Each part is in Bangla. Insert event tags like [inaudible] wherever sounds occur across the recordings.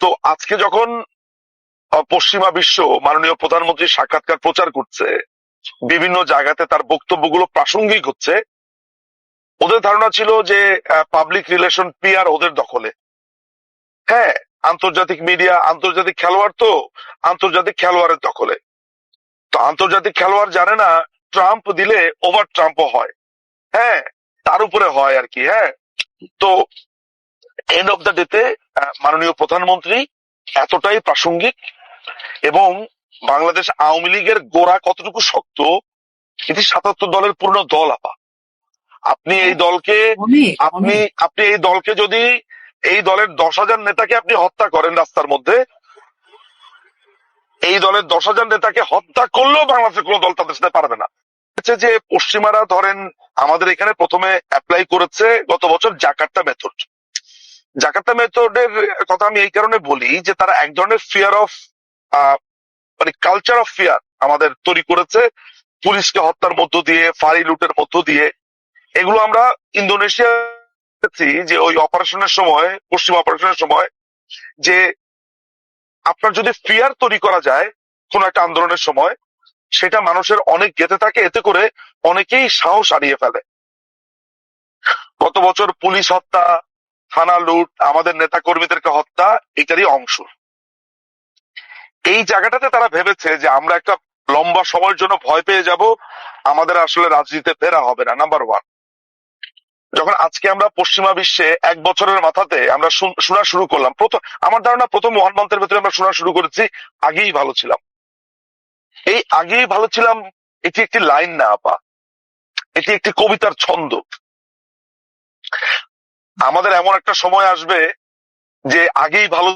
তো আজকে যখন পশ্চিমা বিশ্ব মাননীয় প্রধানমন্ত্রী সাক্ষাৎকার প্রচার করছে, বিভিন্ন জায়গাতে তার বক্তব্যগুলো প্রাসঙ্গিক হচ্ছে, ওদের ধারণা ছিল যে পাবলিক রিলেশন পিআর ওদের দখলে। হ্যাঁ আন্তর্জাতিক মিডিয়া আন্তর্জাতিক খেলোয়াড় তো, আন্তর্জাতিক খেলোয়াড়ের দখলে। তো আন্তর্জাতিক খেলোয়াড় জানে না, ট্রাম্প দিলে ওভার ট্রাম্পও হয়। হ্যাঁ তার উপরে হয় আর কি হ্যাঁ। তো এন্ড অফ দ্য ডেতে মাননীয় প্রধানমন্ত্রী এতটাই প্রাসঙ্গিক এবং বাংলাদেশ আওয়ামী লীগের গোড়া কতটুকু শক্ত এটি সাতাত্তর দলের পূর্ণ দল আপা। আপনি এই দলকে আপনি আপনি এই দলকে যদি এই দলের দশ হাজার নেতাকে আপনি হত্যা করেন রাস্তার মধ্যে এই দলের দশ হাজার নেতাকে হত্যা করলেও বাংলাদেশের কোনো দল তাদের সাথে পারবে না। হচ্ছে যে পশ্চিমারা ধরেন আমাদের এখানে প্রথমে অ্যাপ্লাই করেছে গত বছর জাকার্তা মেথড জাকার্তা মেথডের কথা আমি এই কারণে বলি যে তারা এক ধরনের ফিয়ার অফ মানে কালচার অফ ফিয়ার আমাদের তৈরি করেছে। পুলিশকে হত্যার মধ্য দিয়ে, ফাঁড়ি লুটের মধ্য দিয়ে। এগুলো আমরা ইন্দোনেশিয়া যে ওই অপারেশনের সময়, পশ্চিম অপারেশনের সময়, যে আপনার যদি ফিয়ার তৈরি করা যায় কোন একটা আন্দোলনের সময়, সেটা মানুষের অনেক গেতে থাকে, এতে করে অনেকেই সাহস হারিয়ে ফেলে। গত বছর পুলিশ হত্যা থানা লুট, আমাদের নেতা কর্মীদেরকে হত্যা, এটারই অংশ। এই জায়গাটাতে তারা ভেবেছে যে আমরা একটা লম্বা সময়ের জন্য ভয় পেয়ে যাব, আমাদের আসলে রাজনীতিতে ফেরা হবে না নাম্বার ওয়ান যখন আজকে আমরা পশ্চিমা বিশ্বে এক বছরের মাথাতে আমরা শুন- শুরু করলাম, প্রথম, আমার ধারণা প্রথম ওয়ান মান্থের ভেতরে আমরা শোনা শুরু করেছি, আগেই ভালো ছিলাম। এই আগেই ভালো ছিলাম, এটি একটি লাইন না, আপা। এটি একটি কবিতার ছন্দ। আমাদের এমন একটা সময় আসবে যে আগেই ভালো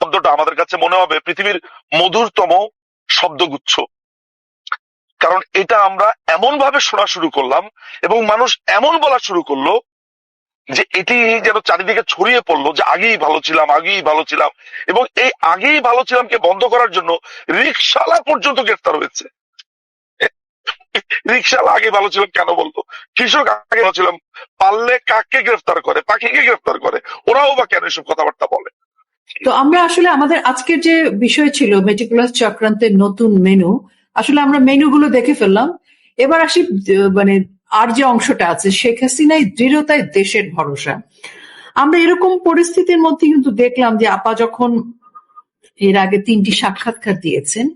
শব্দটা আমাদের কাছে মনে হবে, পৃথিবীর মধুরতম শব্দগুচ্ছ। কারণ এটা আমরা এমন ভাবে শোনা শুরু করলাম এবং মানুষ এমন বলা শুরু করল যে এটি যেন চারিদিকে ছড়িয়ে পড়ল যে আগেই ভালো ছিলাম, আগেই ভালো ছিলাম এবং এই আগেই ভালো ছিলামকে বন্ধ করার জন্য রিক্সালা পর্যন্ত গ্রেফতার হয়েছে। রিক্সালা আগে ভালো ছিলাম কেন বলতো? কৃষক আগে ভালো ছিলাম পারলে কাককে গ্রেফতার করে, পাখিকে গ্রেফতার করে, ওরাও বা কেন এসব কথাবার্তা বলে? তো আমরা আসলে আমাদের আজকের যে বিষয় ছিল মেটিকুলাস চক্রান্তের নতুন মেনু আসলে আমরা মেনুগুলো দেখে ফেললাম। এবার আসি মানে আর যে অংশটা আছে, শেখ হাসিনাই দৃঢ়তায় দেশের ভরসা। আমরা এরকম পরিস্থিতির মধ্যে কিন্তু দেখলাম যে আপা যখন এর আগে তিনটি সাক্ষাৎকার দিয়েছেন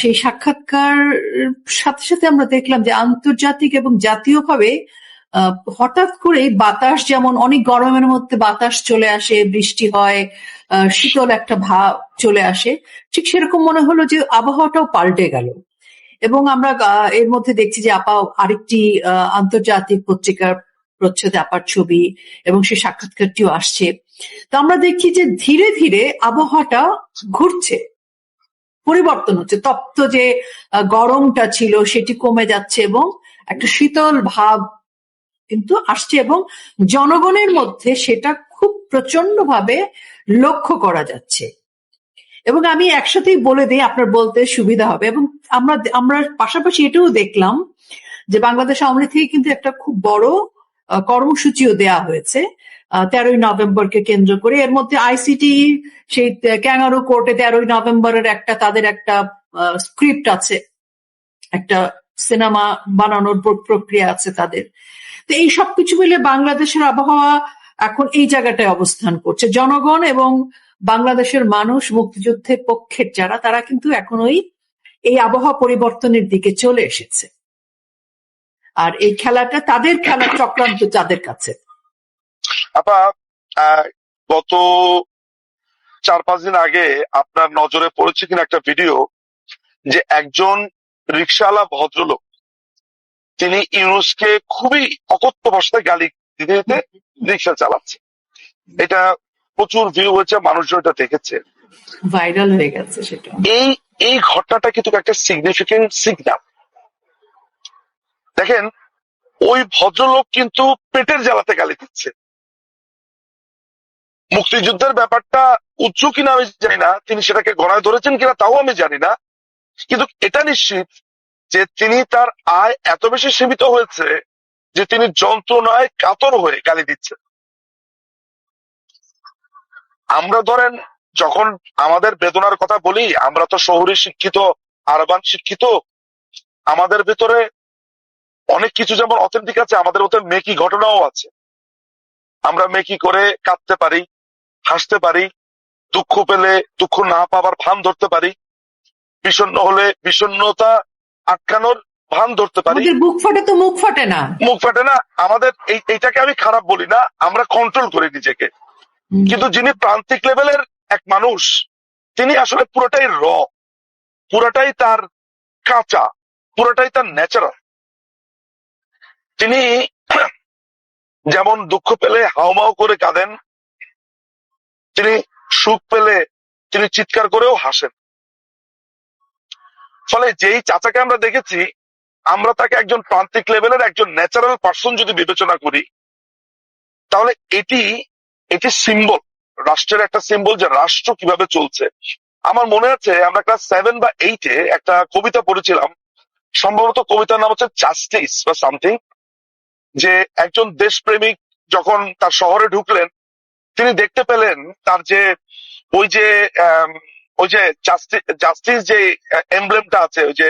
সেই সাক্ষাৎকার, সাথে সাথে আমরা দেখলাম যে আন্তর্জাতিক এবং জাতীয়ভাবে হঠাৎ করে বাতাস যেমন অনেক গরমের মধ্যে বাতাস চলে আসে, বৃষ্টি হয় শীতল একটা ভাব চলে আসে, ঠিক সেরকম মনে হলো যে আবহাওয়াটাও পাল্টে গেল। এবং আমরা এর মধ্যে দেখছি যে আপা আরেকটি আন্তর্জাতিক পত্রিকার প্রচ্ছদে আপার ছবি এবং সেই সাক্ষাৎকারটিও আসছে। তো আমরা দেখছি যে ধীরে ধীরে আবহাওয়াটা ঘুরছে। পরিবর্তন হচ্ছে। তপ্ত যে গরমটা ছিল সেটি কমে যাচ্ছে এবং একটা শীতল ভাব কিন্তু আসছে এবং জনগণের মধ্যে সেটা খুব প্রচণ্ড ভাবে লক্ষ্য করা যাচ্ছে। এবং আমি একসাথেই বলে দিই, আপনার বলতে সুবিধা হবে। এবং আমরা আমরা পাশাপাশি এটাও দেখলাম যে, বাংলাদেশ আওয়ামী থেকে কিন্তু একটা খুব বড় কর্মসূচিও দেয়া হয়েছে। তেরোই নভেম্বরকে কেন্দ্র করে। এর মধ্যে আইসিটি সেই ক্যাঙ্গারু কোর্টে তেরোই নভেম্বরের একটা, তাদের একটা স্ক্রিপ্ট আছে। একটা সিনেমা বানানোর প্রক্রিয়া আছে তাদের। তো এই সবকিছু মিলে বাংলাদেশের আবহাওয়া এখন এই জায়গাটায় অবস্থান করছে। জনগণ এবং বাংলাদেশের মানুষ মুক্তিযুদ্ধের পক্ষের যারা, তারা কিন্তু এখন ওই, এই আবহাওয়া পরিবর্তনের দিকে চলে এসেছে। আর এই খেলাটা, তাদের খেলা চক্রান্ত তাদের কাছে। আপা গত চার পাঁচ দিন আগে আপনার নজরে পড়েছে কিনা একটা ভিডিও যে একজন রিক্সাওয়ালা ভদ্রলোক তিনি ইউনুসকে খুবই অকথ্য ভাষায় গালি দিতে দিতে রিক্সা চালাচ্ছে। এটা প্রচুর ভিউ হয়েছে মানুষজন এটা দেখেছে। ভাইরাল হয়ে গেছে সেটা। এই এই ঘটনাটা কিন্তু একটা সিগনিফিকেন্ট সিগনাল দেখেন ওই ভদ্রলোক কিন্তু পেটের জ্বালাতে গালি দিচ্ছে। মুক্তিযুদ্ধের ব্যাপারটা উচ্চ কিনা আমি জানি না। তিনি সেটাকে গণায় ধরেছেন কিনা তাও আমি জানি না। কিন্তু এটা নিশ্চিত যে তিনি তার আয় এত বেশি সীমিত হয়েছে যে তিনি যন্ত্রণায় কাতর হয়ে গালি দিচ্ছেন। আমরা ধরেন, যখন আমাদের বেদনার কথা বলি, আমরা তো শহরে শিক্ষিত, আরবান শিক্ষিত, আমাদের ভিতরে অনেক কিছু যেমন অথেন্টিক আছে, আমাদের মধ্যে মেকি ঘটনাও আছে। আমরা মেকি করে কাঁদতে পারি হাসতে পারি দুঃখ পেলে দুঃখ না পাবার ভান ধরতে পারি বিষণ্ণ হলে বিষণ্ণতা আটকানোর ভান ধরতে পারি। বুক ফাটে তো মুখ ফাটে না। মুখ ফাটে না আমাদের এই এইটাকে আমি খারাপ বলি না আমরা কন্ট্রোল করি নিজেকে। কিন্তু যিনি প্রান্তিক লেভেলের এক মানুষ তিনি আসলে পুরোটাই র পুরোটাই তার কাঁচা পুরোটাই তার ন্যাচারাল তিনি [clears throat] যেমন দুঃখ পেলে হাওমাও করে কাঁদেন তিনি সুখ পেলে তিনি চিৎকার করেও হাসেন। ফলে যেই চাচাকে আমরা দেখেছি, আমরা তাকে একজন প্রান্তিক লেভেলের একজন ন্যাচারাল পার্সন যদি বিবেচনা করি, তাহলে এটি এটি সিম্বল রাষ্ট্রের একটা সিম্বল যে রাষ্ট্র কীভাবে চলছে। আমার মনে আছে, আমরা ক্লাস সেভেন বা এইটে একটা কবিতা পড়েছিলাম, সম্ভবত কবিতার নাম হচ্ছে জাস্টিস বা সামথিং যে একজন দেশপ্রেমিক যখন তার শহরে ঢুকলেন তিনি দেখতে পেলেন তার যে ওই যে ওই যে জাস্টিস যে এমব্লেমটা আছে, ওই যে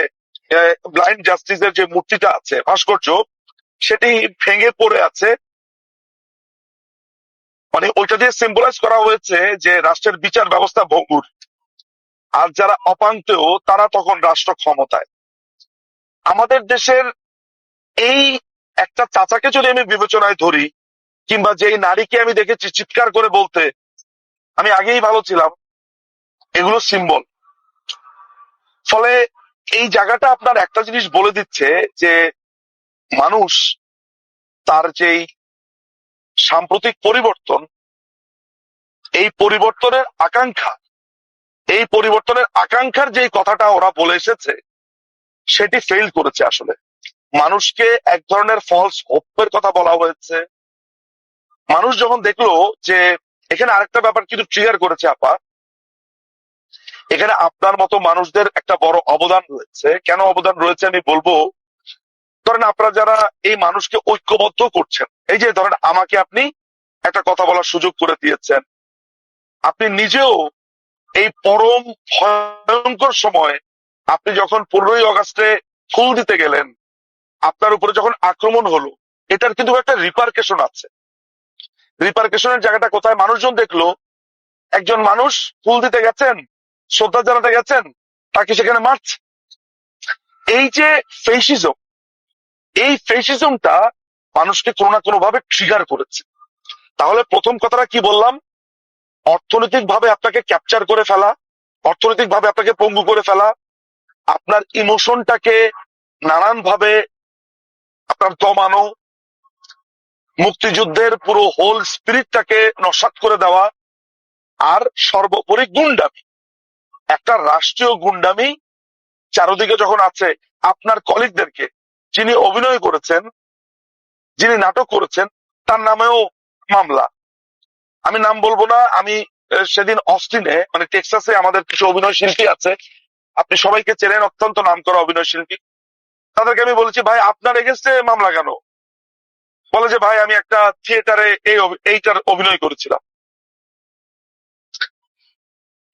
ব্লাইন্ড জাস্টিসের যে মূর্তিটা আছে, ভাস্কর্য, সেটি ভেঙে পড়ে আছে। মানে ওইটা দিয়ে সিম্বলাইজ করা হয়েছে যে রাষ্ট্রের বিচার ব্যবস্থা ভঙ্গুর। আর যারা অপাঙ্ক্তেয় তারা তখন রাষ্ট্র ক্ষমতায়। আমাদের দেশের এই একটা চাচাকে যদি আমি বিবেচনায় ধরি কিংবা যেই নারীকে আমি দেখেছি চিৎকার করে বলতে, আমি আগেই ভালো ছিলাম। এগুলো সিম্বল ফলে এই জায়গাটা আপনার একটা জিনিস বলে দিচ্ছে যে, মানুষ তার যেই সাম্প্রতিক পরিবর্তন, এই পরিবর্তনের আকাঙ্ক্ষা, এই পরিবর্তনের আকাঙ্ক্ষার যেই কথাটা ওরা বলে এসেছে, সেটি ফেল করেছে আসলে। মানুষকে এক ধরনের ফলস হোপের কথা বলা হয়েছে। মানুষ যখন দেখল যে এখানে আরেকটা ব্যাপার কিন্তু ট্রিগার করেছে আপা, এখানে আপনার মতো মানুষদের একটা বড় অবদান রয়েছে। কেন অবদান রয়েছে আমি বলব, ধরেন আপনারা যারা এই মানুষকে ঐক্যবদ্ধ করছেন, এই যে ধরেন আমাকে আপনি একটা কথা বলার সুযোগ করে দিয়েছেন, আপনি নিজেও এই পরম ভয়ঙ্কর সময় আপনি যখন পনেরোই অগাস্টে ফুল দিতে গেলেন, আপনার উপরে যখন আক্রমণ হলো, এটার কিন্তু একটা রিপার্কেশন আছে। রিপার্কেশনের জায়গাটা কোথায়? মানুষজন দেখল, একজন মানুষ ফুল দিতে গেছেন, শ্রদ্ধা জানাতে গেছেন, তাকে সেখানে মারছে। এই যে ফেসিজম এই ফেসিজমটা মানুষকে কোনো না কোনো ভাবে ট্রিগার করেছে। তাহলে প্রথম কথাটা কি বললাম? অর্থনৈতিক ভাবে আপনাকে ক্যাপচার করে ফেলা অর্থনৈতিক ভাবে আপনাকে পঙ্গু করে ফেলা, আপনার ইমোশনটাকে নানান ভাবে আপনার দমানো মুক্তিযুদ্ধের পুরো হোল স্পিরিটটাকে নস্বাত করে দেওয়া আর সর্বোপরি গুন্ডামি। একটা রাষ্ট্রীয় গুন্ডামি চারদিকে যখন আছে, আপনার কলিগদেরকে যিনি অভিনয় করেছেন, যিনি নাটক করেছেন, তার নামেও মামলা। আমি নাম বলব না, আমি সেদিন অস্টিনে মানে টেক্সাসে আমাদের কিছু অভিনয় শিল্পী আছে, আপনি সবাইকে চেনেন অত্যন্ত নাম করা অভিনয় শিল্পী। তাদেরকে আমি বলেছি, ভাই, আপনার এগেনস্টে মামলা কেন? বলে যে ভাই আমি একটা থিয়েটারে এই এইটার অভিনয় করেছিলাম।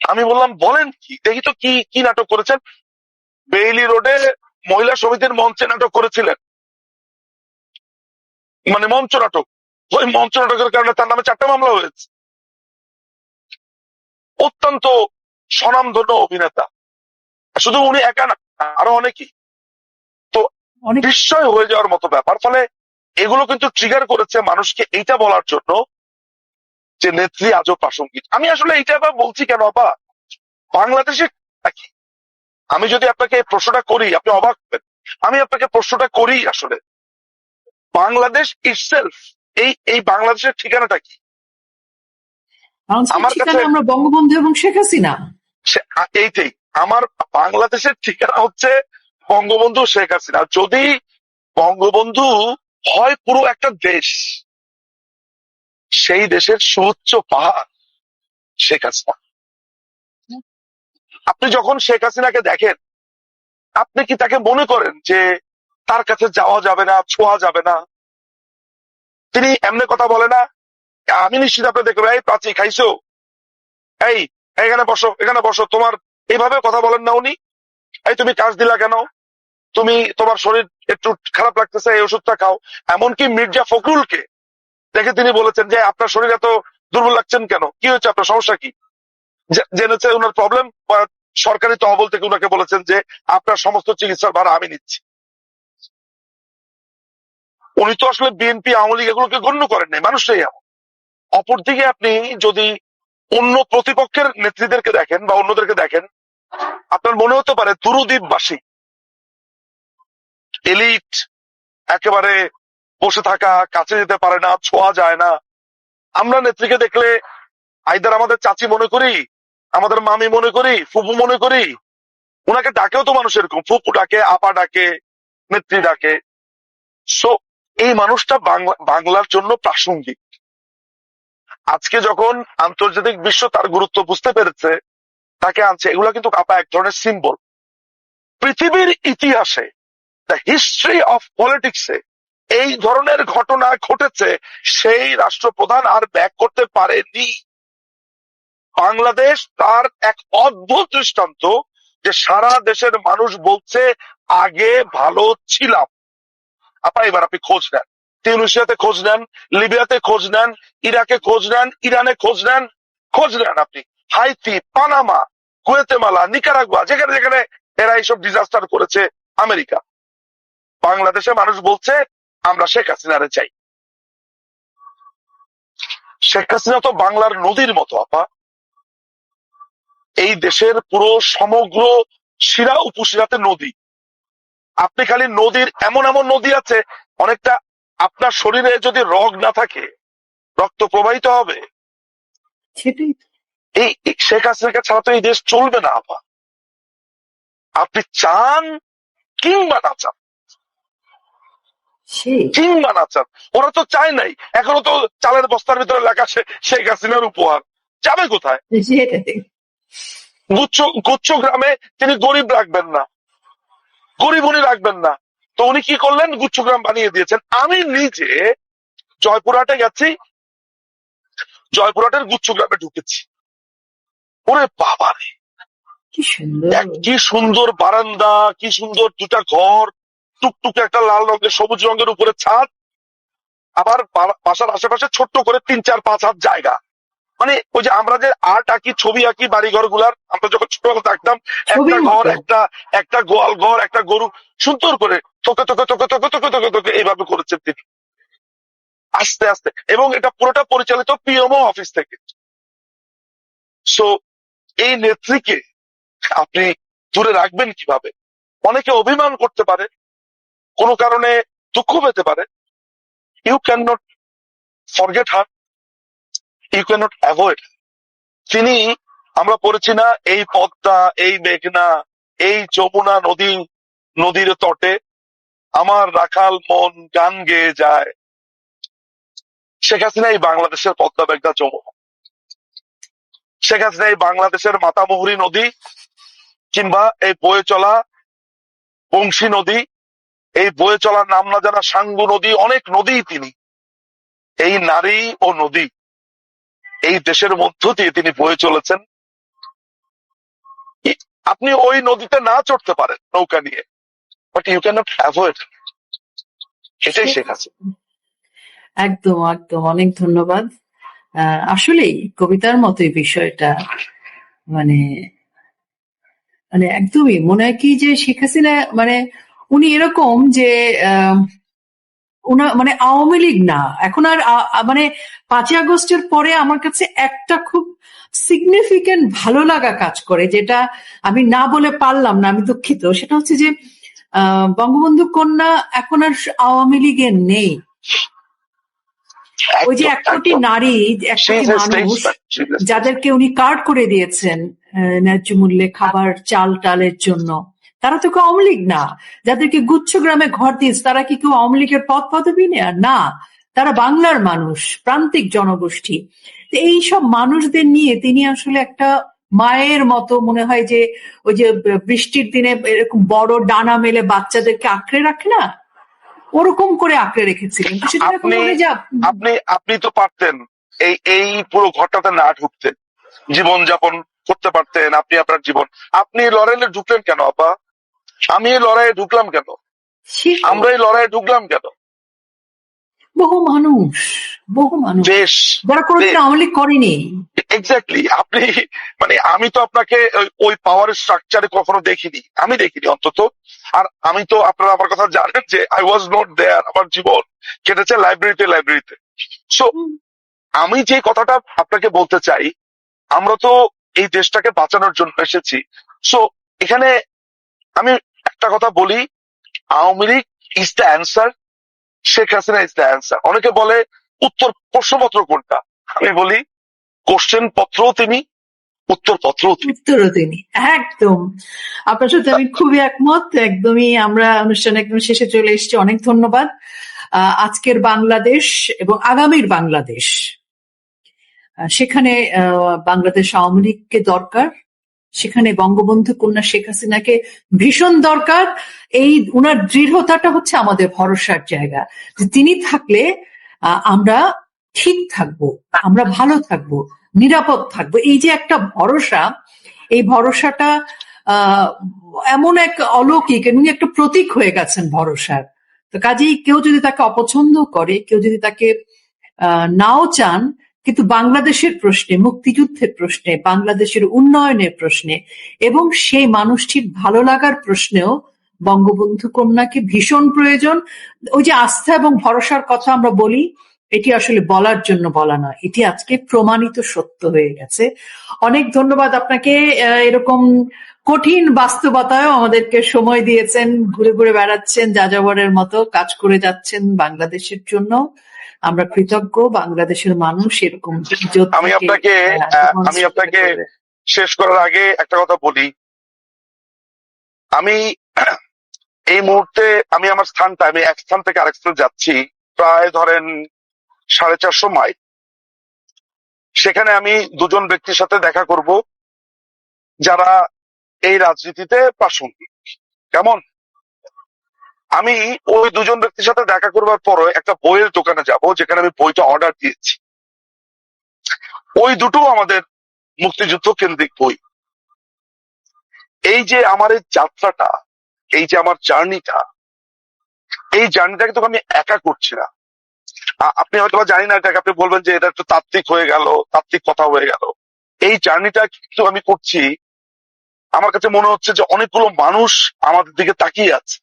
আমি বললাম বলেন কি? দেখি তো কি কি নাটক করেছেন? বেইলি রোডে মহিলা সমিতির মঞ্চে নাটক করেছিলেন। মানে মঞ্চ নাটক। ওই মঞ্চ নাটকের কারণে তার নামে চারটা মামলা হয়েছে। অত্যন্ত স্বনামধন্য অভিনেতা। শুধু উনি একা না আরও অনেকেই। তো বিস্ময় হয়ে যাওয়ার মতো ব্যাপার। ফলে এগুলো কিন্তু ট্রিগার করেছে মানুষকে এইটা বলার জন্য যে নেত্রী আজও প্রাসঙ্গিক। আমি আসলে এইটা আবার বলছি কেন আপা? বাংলাদেশে আমি যদি আপনাকে এই প্রশ্নটা করি আপনি অবাক হবেন। আমি আপনাকে প্রশ্নটা করি আসলে। বাংলাদেশ ইটসেলফ এই এই বাংলাদেশের ঠিকানাটা কি? আমার কাছে- আমরা বঙ্গবন্ধু এবং শেখ হাসিনা। এইটাই। আমার বাংলাদেশের ঠিকানা হচ্ছে বঙ্গবন্ধু শেখ হাসিনা। যদি বঙ্গবন্ধু হয় পুরো একটা দেশ। সেই দেশের সুউচ্চ পাহাড় শেখ হাসিনা। আপনি যখন শেখ হাসিনাকে দেখেন, আপনি কি তাকে মনে করেন যে তার কাছে যাওয়া যাবে না, ছোঁয়া যাবে না? তিনি এমনি কথা বলে না, আমি নিশ্চিত আপনি দেখবেন, এই প্রাচী খাইছো? এই, এখানে বসো এখানে বসো, তোমার এইভাবে কথা বলেন না উনি? এই তুমি কাজ দিলা কেন? তুমি তোমার শরীর একটু খারাপ লাগতেছে, এই ওষুধটা খাও। এমনকি মির্জা ফখরুলকে দেখে তিনি বলেছেন যে, আপনার শরীর এত দুর্বল লাগছেন কেন? কি হয়েছে? আপনার সমস্যা কি? জেনেছে ওনার প্রবলেম সরকারি তহবিল থেকে ওনাকে বলেছেন যে, আপনার সমস্ত চিকিৎসার ভার আমি নিচ্ছি। উনি তো আসলে বিএনপি আওয়ামী লীগ এগুলোকে গণ্য করেন নাই। মানুষটাই এমন। অপরদিকে আপনি যদি অন্য প্রতিপক্ষের নেত্রীদেরকে দেখেন বা অন্যদেরকে দেখেন, আপনার মনে হতে পারে তুরুদ্বীপবাসী এলিট একেবারে বসে থাকা, কাছে যেতে পারে না, ছোঁয়া যায় না। আমরা নেত্রীকে দেখলে আইদার আমাদের চাচি মনে করি, আমাদের মামি মনে করি, ফুপু মনে করি। ওনাকে ডাকেও তো মানুষ এরকম, ফুপু ডাকে, আপা ডাকে, নেত্রী ডাকে। সো এই মানুষটা বাংলা- বাংলার জন্য প্রাসঙ্গিক। আজকে যখন আন্তর্জাতিক বিশ্ব তার গুরুত্ব বুঝতে পেরেছে, তাকে আনছে, এগুলা কিন্তু আপা এক ধরনের সিম্বল পৃথিবীর ইতিহাসে দ্য হিস্ট্রি অফ পলিটিক্সে এই ধরনের ঘটনা ঘটেছে, সেই রাষ্ট্রপ্রধান আর ব্যাক করতে পারেনি। বাংলাদেশ তার এক অদ্ভুত দৃষ্টান্ত যে সারা দেশের মানুষ বলছে, আগে ভালো ছিলাম। আপা, এবার আপনি খোঁজ নেন। তিউনিশিয়াতে খোঁজ নেন, লিবিয়াতে খোঁজ নেন, ইরাকে খোঁজ নেন, ইরানে খোঁজ নেন খোঁজ নেন আপনি। হাইতি, পানামা কুয়েতেমালা নিকারাগুয়া, যেখানে যেখানে এরা এইসব ডিজাস্টার করেছে, আমেরিকা। বাংলাদেশে মানুষ বলছে আমরা শেখ হাসিনারে চাই। শেখ হাসিনা তো বাংলার নদীর মতো আপা। এই দেশের পুরো সমগ্র শিরা উপশিরাতে নদী। আপনি খালি নদীর এমন এমন নদী আছে অনেকটা আপনার শরীরে যদি রগ না থাকে রক্ত প্রবাহিত হবে। এই এই শেখ হাসিনা ছাড়া তো এই দেশ চলবে না আপা। আপনি চান কিংবা না চান ওরা তো চায় নাই। এখনও তো চালের বস্তার ভিতরে লেখা শেখ হাসিনার উপহার। যাবে কোথায়? গুচ্ছ গুচ্ছ গ্রামে তিনি গরিব রাখবেন না। গরিব উনি রাখবেন না। তো উনি কি করলেন? গুচ্ছগ্রাম বানিয়ে দিয়েছেন। আমি নিজে জয়পুরহাটে গেছি। জয়পুরহাটের গুচ্ছগ্রামে ঢুকেছি। ওরে বাবা রে এক কি সুন্দর বারান্দা কি সুন্দর দুটা ঘর। টুকটুকে একটা লাল রঙের সবুজ রঙের উপরে ছাদ আবার বাসার আশেপাশে ছোট্ট করে তিন চার পাঁচ হাত জায়গা। মানে ওই যে আমরা যে আর্ট আঁকি ছবি আঁকি বাড়ি ঘরগুলার আমরা যখন ছোটবেলা থাকতাম একটা ঘর একটা একটা গোয়াল ঘর একটা গরু সুন্দর করে তোকে তোকে তোকে তোকে তোকে তোকে তোকে এইভাবে করেছেন তিনি। আস্তে আস্তে। এবং এটা পুরোটা পরিচালিত পিএমও অফিস থেকে। সো এই নেত্রীকে আপনি দূরে রাখবেন কীভাবে? অনেকে অভিমান করতে পারে কোনো কারণে দুঃখ পেতে পারে। You can not forget her you can not avoid তিনি আমরা পড়েছি না, এই পদ্মা, এই মেঘনা, এই যমুনা নদী, নদীর তটে আমার রাখাল মন গান গেয়ে যায়। শেখ হাসিনা এই বাংলাদেশের পদ্মা, মেঘনা, যমুনা। শেখ হাসিনা এই বাংলাদেশের মাতামুহুরী নদী কিংবা এই বয়ে চলা বংশী নদী এই বয়ে চলার নাম না জানা সাঙ্গু নদী, অনেক নদী তিনি। এই নারী ও নদী, এই দেশের মধ্য দিয়ে তিনি বয়ে চলেছেন। আপনি ওই নদীতে না চড়তে পারেন নৌকা নিয়ে বাট ইউ ক্যান অ্যাভয়েড এটাই শেখ হাসিনা। একদম একদম। অনেক ধন্যবাদ। আসলেই কবিতার মতোই বিষয়টা মানে মানে একদমই মনে হয় কি যে শেখ হাসিনা মানে উনি এরকম যে মানে আওয়ামী লীগ না। এখন আর মানে পাঁচই আগস্টের পরে আমার কাছে একটা খুব সিগনিফিকেন্ট ভালো লাগা কাজ করে যেটা আমি না বলে পারলাম না আমি দুঃখিত। সেটা হচ্ছে যে আহ, বঙ্গবন্ধু কন্যা এখন আর আওয়ামী লীগের নেই। ওই যে এক কোটি নারী এক কোটি মানুষ যাদেরকে উনি কার্ড করে দিয়েছেন ন্যায্য মূল্যে খাবার চাল টালের জন্য। তারা তো কেউ আওয়ামী লীগ না। যাদেরকে গুচ্ছ গ্রামে ঘর দিয়েছে তারা কি কেউ আওয়ামী লীগের পদ পদবি নেয়া? না। তারা বাংলার মানুষ প্রান্তিক জনগোষ্ঠী। এই সব মানুষদের নিয়ে তিনি আসলে একটা মায়ের মতো মনে হয় যে ওই যে বৃষ্টির দিনে এরকম বড় ডানা মেলে বাচ্চাদেরকে আঁকড়ে রাখে না? ওরকম করে আঁকড়ে রেখেছিলেন। আপনি- আপনি তো পারতেন। এই এই পুরো ঘরটাতে না ঢুকতে। জীবন যাপন করতে পারতেন আপনি আপনার জীবন। আপনি লড়াইয়ে ঢুকলেন কেন আপা? আমি এই লড়াইয়ে ঢুকলাম কেন? আমরা এই লড়াইয়ে ঢুকলাম কেন? বহু মানুষ বহু মানুষ। দেশ যারা কোনোদিন। আওয়ামী লীগ করেনি। এক্স্যাক্টলি আপনি মানে আমি তো আপনাকে ওই- ওই পাওয়ার স্ট্রাকচারে কখনো দেখিনি। আমি দেখিনি অন্তত। আর আমি তো আপনারা আমার কথা জানেন যে আই ওয়াজ নট দেয়ার আমার জীবন কেটেছে লাইব্রেরিতে লাইব্রেরিতে সো আমি যে কথাটা আপনাকে বলতে চাই আমরা তো এই দেশটাকে বাঁচানোর জন্য এসেছি। সো এখানে আমি একটা কথা বলি, Awami League is the answer Sheikh Hasina is the answer অনেকে বলে, উত্তর প্রশ্নপত্র কোনটা? আমি বলি কোশ্চেন পত্রও তিনি, উত্তর পত্রও তিনি। একদম। আপনার সাথে আমি খুবই একমত। একদমই আমরা অনুষ্ঠান একদম শেষে চলে এসেছি। অনেক ধন্যবাদ। আজকের বাংলাদেশ এবং আগামীর বাংলাদেশ। সেখানে বাংলাদেশ আওয়ামী লীগকে দরকার। সেখানে বঙ্গবন্ধু কন্যা শেখ হাসিনাকে ভীষণ দরকার। এই উনার দৃঢ়তাটা হচ্ছে আমাদের ভরসার জায়গা। যে তিনি থাকলে আমরা ঠিক থাকব, আমরা ভালো থাকব, নিরাপদ থাকব। এই যে একটা ভরসা, এই ভরসাটা এমন এক অলৌকিক এবং একটা প্রতীক হয়ে গেছেন ভরসার। তো কাজেই কেউ যদি তাকে অপছন্দ করে, কেউ যদি তাকে নাও চান কিন্তু বাংলাদেশের প্রশ্নে, মুক্তিযুদ্ধের প্রশ্নে, বাংলাদেশের উন্নয়নের প্রশ্নে এবং সেই মানুষটির ভালো লাগার প্রশ্নেও বঙ্গবন্ধু কন্যাকে ভীষণ প্রয়োজন। ওই যে আস্থা এবং ভরসার কথা আমরা বলি, এটি আসলে বলার জন্য বলা নয়। এটি আজকে প্রমাণিত সত্য হয়ে গেছে। অনেক ধন্যবাদ আপনাকে। এরকম কঠিন বাস্তবতায়ও আমাদেরকে সময় দিয়েছেন, ঘুরে ঘুরে বেড়াচ্ছেন, যাযাবরের মতো কাজ করে যাচ্ছেন বাংলাদেশের জন্য। আমরা কৃতজ্ঞ বাংলাদেশের মানুষ এরকম আমি আপনাকে, আমি আপনাকে শেষ করার আগে একটা কথা বলি। আমি [clears throat] এই মুহূর্তে আমি আমার স্থানটা আমি এক স্থান থেকে আরেক স্থান যাচ্ছি প্রায় ধরেন সাড়ে চারশো মাইল। সেখানে আমি দুজন ব্যক্তির সাথে দেখা করব যারা এই রাজনীতিতে প্রাসঙ্গিক কেমন? আমি ওই দুজন ব্যক্তির সাথে দেখা করবার পরে একটা বইয়ের দোকানে যাব, যেখানে আমি বইটা অর্ডার দিয়েছি। ওই দুটো আমাদের মুক্তিযুদ্ধ কেন্দ্রিক বই। এই যে আমার এই যাত্রাটা, এই যে আমার জার্নিটা, এই জার্নিটাকে তো আমি একা করছি না। আপনি হয়তো জানি না এটাকে, আপনি বলবেন যে এটা একটু তাত্ত্বিক হয়ে গেল, তাত্ত্বিক কথা হয়ে গেল। এই জার্নিটা কিন্তু আমি করছি, আমার কাছে মনে হচ্ছে যে অনেকগুলো মানুষ আমাদের দিকে তাকিয়ে আছে।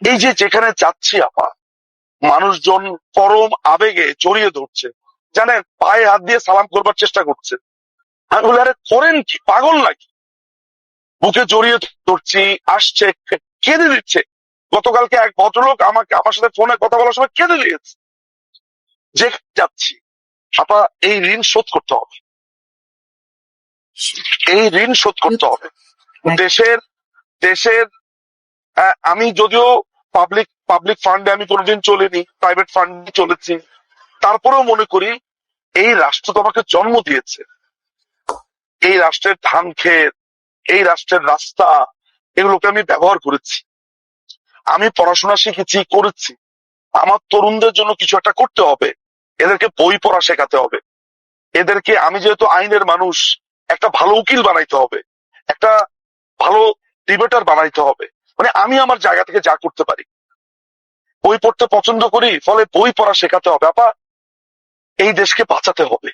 এই যে যেখানে যাচ্ছি আপা মানুষজন পরম আবেগে জড়িয়ে ধরছে। জানেন পায়ে হাত দিয়ে সালাম করবার চেষ্টা করছে। আমি বলি আরে করেন কি? পাগল নাকি? বুকে জড়িয়ে ধরছি আসছে কেঁদে দিচ্ছে। গতকালকে এক ভদ্রলোক আমাকে আমার সাথে ফোনে কথা বলার সময় কেঁদে দিয়েছে। যে যাচ্ছি আপা এই ঋণ শোধ করতে হবে। এই ঋণ শোধ করতে হবে। দেশের দেশের আমি যদিও পাবলিক পাবলিক ফান্ডে আমি কোনোদিন চলিনি প্রাইভেট ফান্ডে চলেছি। তারপরেও মনে করি, এই রাষ্ট্র তো আমাকে জন্ম দিয়েছে। এই রাষ্ট্রের ধান ক্ষেত, এই রাষ্ট্রের রাস্তা, এগুলোকে আমি ব্যবহার করেছি। আমি পড়াশোনা শিখেছি, করেছি। আমার তরুণদের জন্য কিছু একটা করতে হবে। এদেরকে বই পড়া শেখাতে হবে। এদেরকে আমি যেহেতু আইনের মানুষ, একটা ভালো উকিল বানাইতে হবে। একটা ভালো ডিবেটার বানাইতে হবে। মানে আমি আমার জায়গা থেকে যা করতে পারি। বই পড়তে পছন্দ করি ফলে বই পড়া শেখাতে হবে। আপা এই দেশকে বাঁচাতে হবে।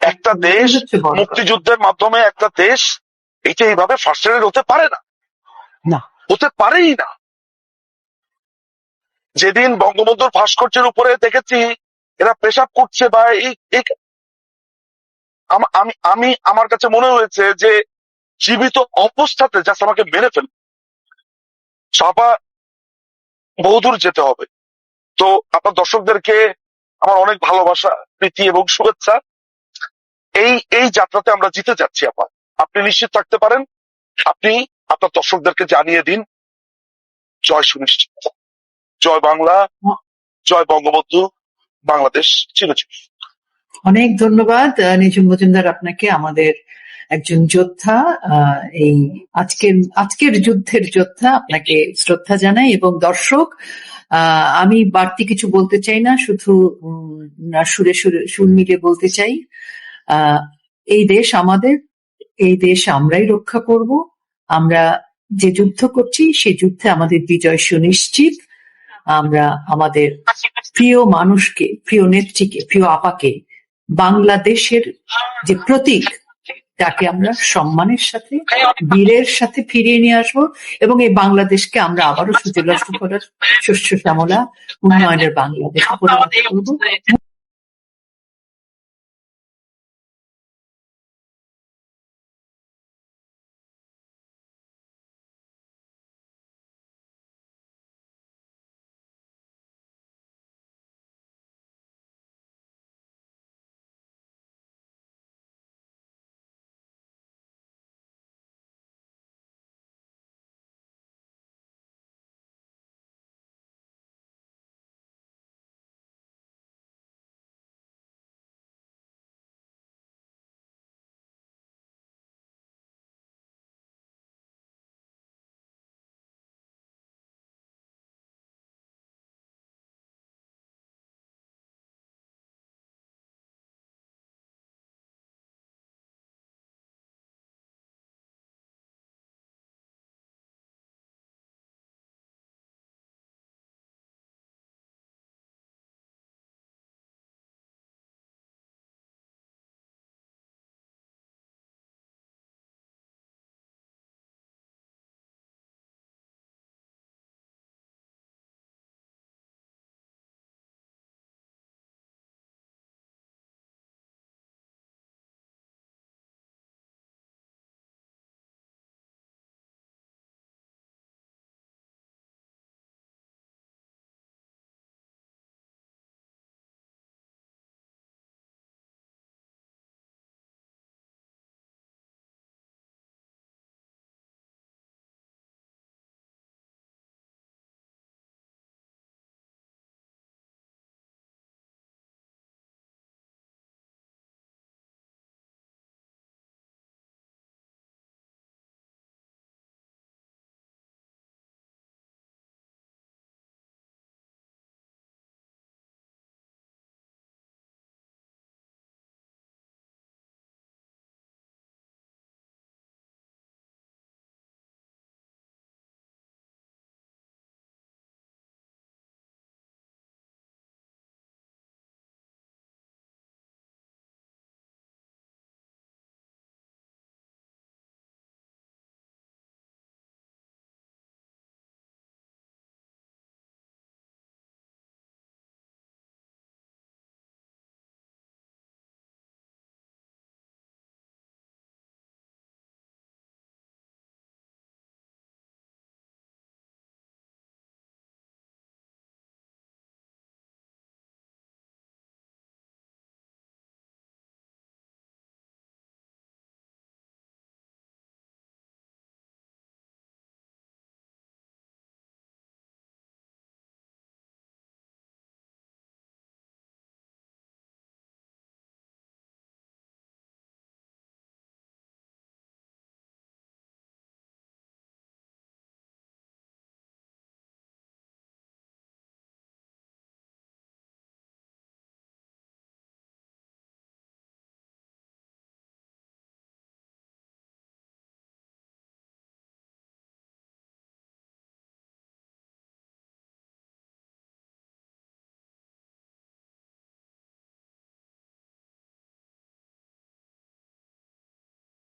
একটা দেশ বড় কথা। মুক্তিযুদ্ধের মাধ্যমে একটা দেশ এটা এইভাবে ফার্স্টেড হতে পারে না। হতে পারেই না। যেদিন বঙ্গবন্ধুর ভাস্কর্যের উপরে দেখেছি এরা পেশাব করছে বা এই আম- আমি আমি আমার কাছে মনে হয়েছে যে জীবিত অবস্থাতে জাস্ট আমাকে মেরে ফেল সাপা বহুদূর যেতে হবে। তো আপনার দর্শকদেরকে আমার অনেক ভালোবাসা, প্রীতি এবং শুভেচ্ছা। এই এই যাত্রাতে আমরা জিতে যাচ্ছি, আপা। আপনি নিশ্চিত থাকতে পারেন। আপনি আপনার দর্শকদেরকে জানিয়ে দিন। জয় সুনিশ্চিত। জয় বাংলা, জয় বঙ্গবন্ধু, বাংলাদেশ চিরচির অনেক ধন্যবাদ নিঝুম মজুমদার আপনাকে, আমাদের একজন যোদ্ধা এই আজকের আজকের যুদ্ধের যোদ্ধা, আপনাকে শ্রদ্ধা জানাই এবং দর্শক আমি বাড়তি কিছু বলতে চাই না, শুধু সুরে সুরে, সুর মিলে বলতে চাই। এই দেশ আমাদের, এই দেশ আমরাই রক্ষা করব। আমরা যে যুদ্ধ করছি, সেই যুদ্ধে আমাদের বিজয় সুনিশ্চিত। আমরা আমাদের প্রিয় মানুষকে, প্রিয় নেত্রীকে, প্রিয় আপাকে, বাংলাদেশের যে প্রতীক তাকে আমরা সম্মানের সাথে বীরের সাথে ফিরিয়ে নিয়ে আসব এবং এই বাংলাদেশকে আমরা আবারও সুযোগ করার শস্য শ্যামলা উন্নয়নের বাংলাদেশ করব।